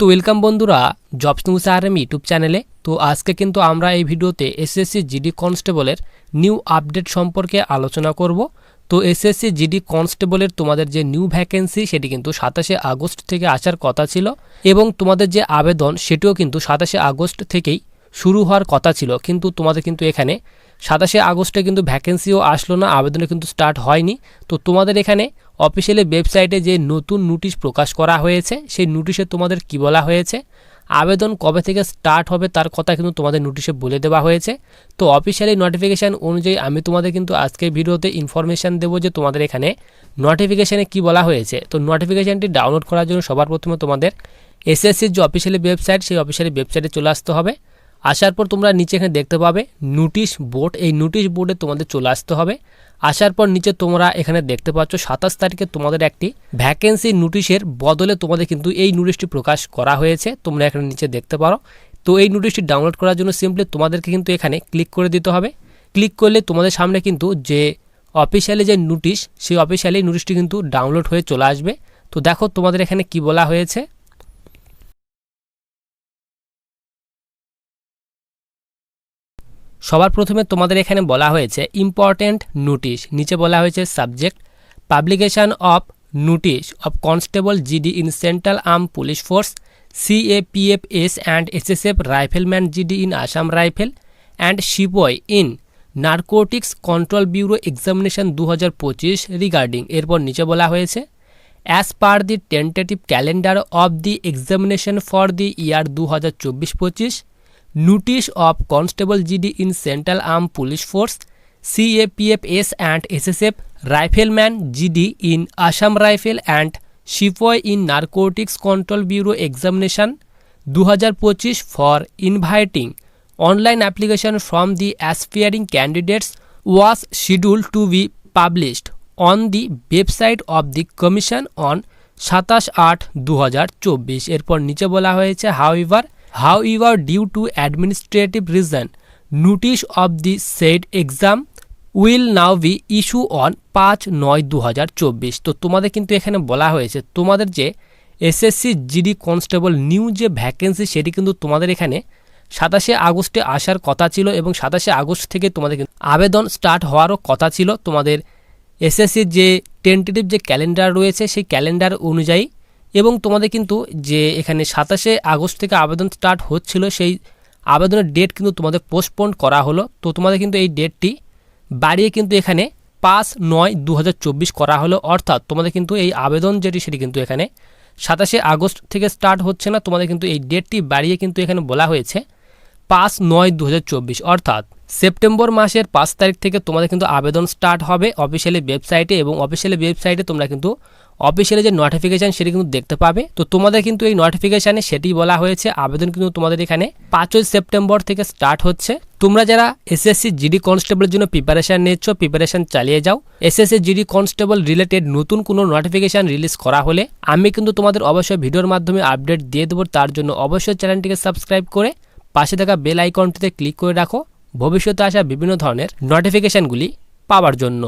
তো ওয়েলকাম বন্ধুরা, jobs news M YouTube চ্যানেলে। তো আজকে কিন্তু আমরা এই ভিডিওতে এসএসসি জিডি কনস্টেবলের নিউ আপডেট সম্পর্কে আলোচনা করব। তো এসএসসি জিডি কনস্টেবলের তোমাদের যে নিউ ভ্যাকেন্সি, সেটি কিন্তু সাতাশে আগস্ট থেকে আসার কথা ছিল। এবং তোমাদের যে আবেদন, সেটিও কিন্তু সাতাশে আগস্ট থেকেই শুরু হওয়ার কথা ছিল, কিন্তু তোমাদের কিন্তু এখানে সাতাশে আগস্টে কিন্তু ভ্যাকেন্সিও আসলো না, আবেদনও কিন্তু স্টার্ট হয়নি। তো তোমাদের এখানে অফিসিয়ালি ওয়েবসাইটে যে নতুন নোটিশ প্রকাশ করা হয়েছে, সেই নোটিশে তোমাদের কি বলা হয়েছে? আবেদন কবে থেকে স্টার্ট হবে তার কথা কিন্তু তোমাদের নোটিশে বলে দেওয়া হয়েছে। তো অফিসিয়ালি নোটিফিকেশান অনুযায়ী আমি তোমাদের কিন্তু আজকের ভিডিওতে ইনফরমেশান দেবো যে তোমাদের এখানে নোটিফিকেশানে কি বলা হয়েছে। তো নোটিফিকেশানটি ডাউনলোড করার জন্য সবার প্রথমে তোমাদের এসএসসির যে অফিসিয়ালি ওয়েবসাইট সেই অফিসিয়ালি ওয়েবসাইটে চলে আসতে হবে। আসার পর তোমরা নিচে এখানে দেখতে পাবে নোটিশ বোর্ড এই নোটিশ বোর্ডে তোমাদের চলে আসতে হবে। আসার পর নিচে তোমরা এখানে দেখতে পাচ্ছ সাতাশ তারিখে তোমাদের একটি ভ্যাকেন্সি নোটিশের বদলে তোমাদের কিন্তু এই নোটিশটি প্রকাশ করা হয়েছে। তোমরা এখানে নিচে দেখতে পারো। তো এই নোটিশটি ডাউনলোড করার জন্য সিম্পলি তোমাদেরকে কিন্তু এখানে ক্লিক করে দিতে হবে। ক্লিক করলে তোমাদের সামনে কিন্তু যে অফিসিয়ালি যে নোটিশ সেই অফিসিয়ালি নোটিশটি কিন্তু ডাউনলোড হয়ে চলে আসবে। তো দেখো তোমাদের এখানে কি বলা হয়েছে। সবার প্রথমে তোমাদের এখানে বলা হয়েছে ইম্পর্ট্যান্ট নোটিশ নিচে বলা হয়েছে subject publication of notice of constable GD in central arm police force CAPFS and SSF rifleman GD in Assam rifle and sepoy in narcotics control bureau examination দু হাজার পঁচিশ রিগার্ডিং এরপর নিচে বলা হয়েছে as per the tentative calendar of the examination for the year দু হাজার চব্বিশ পঁচিশ notice of constable GD in central arm police force CAPF S and SSF rifleman GD in Assam Rifle and sepoy in Narcotics Control Bureau examination দু হাজার পঁচিশ for inviting online application from the aspiring candidates was schedule to be published on the website of the commission on সাতাশ আট দু এরপর নিচে বলা হয়েছে however However, due to administrative reason, notice of the said exam will now be issue on পাঁচ নয় দু তো তোমাদের কিন্তু এখানে বলা হয়েছে তোমাদের যে এসএসসি জিডি কনস্টেবল নিউ যে ভ্যাকেন্সি সেটি কিন্তু তোমাদের এখানে সাতাশে আগস্টে আসার কথা ছিল এবং সাতাশে আগস্ট থেকে তোমাদের কিন্তু আবেদন স্টার্ট হওয়ারও কথা ছিল। তোমাদের এসএসসির যে টেন্টেটিভ যে ক্যালেন্ডার রয়েছে সেই ক্যালেন্ডার অনুযায়ী এবং তোমাদের কিন্তু যে এখানে সাতাশে আগস্ট থেকে আবেদন স্টার্ট হচ্ছিল, সেই আবেদনের ডেট কিন্তু তোমাদের পোস্টপোন করা হলো। তো তোমাদের কিন্তু এই ডেটটি বাড়িয়ে কিন্তু এখানে পাঁচ নয় দু করা হলো। অর্থাৎ তোমাদের কিন্তু এই আবেদন যেটি, সেটি কিন্তু এখানে সাতাশে আগস্ট থেকে স্টার্ট হচ্ছে না। তোমাদের কিন্তু এই ডেটটি বাড়িয়ে কিন্তু এখানে বলা হয়েছে পাঁচ নয় দু অর্থাৎ সেপ্টেম্বর মাসের পাঁচ তারিখ থেকে তোমাদের কিন্তু আবেদন স্টার্ট হবে অফিসিয়ালি ওয়েবসাইটে এবং অফিসিয়ালি ওয়েবসাইটে তোমরা কিন্তু অফিসিয়ালি যে নোটিফিকেশান সেটি কিন্তু দেখতে পাবে। তো তোমাদের কিন্তু এই নোটিফিকেশানে সেটি বলা হয়েছে। আবেদন কিন্তু তোমাদের এখানে পাঁচই সেপ্টেম্বর থেকে স্টার্ট হচ্ছে। তোমরা যারা এসএসসি জিডি কনস্টেবলের জন্য প্রিপারেশান নিচ্ছ প্রিপারেশান চালিয়ে যাও। এসএসসি জিডি কনস্টেবল রিলেটেড নতুন কোনো নোটিফিকেশান রিলিজ করা হলে আমি কিন্তু তোমাদের অবশ্যই ভিডিওর মাধ্যমে আপডেট দিয়ে দেবো। তার জন্য অবশ্যই চ্যানেলটিকে সাবস্ক্রাইব করে পাশে থাকা বেল আইকনটিতে ক্লিক করে রাখো। ভবিষ্যতে আসা বিভিন্ন ধরনের নোটিফিকেশানগুলি পাওয়ার জন্য।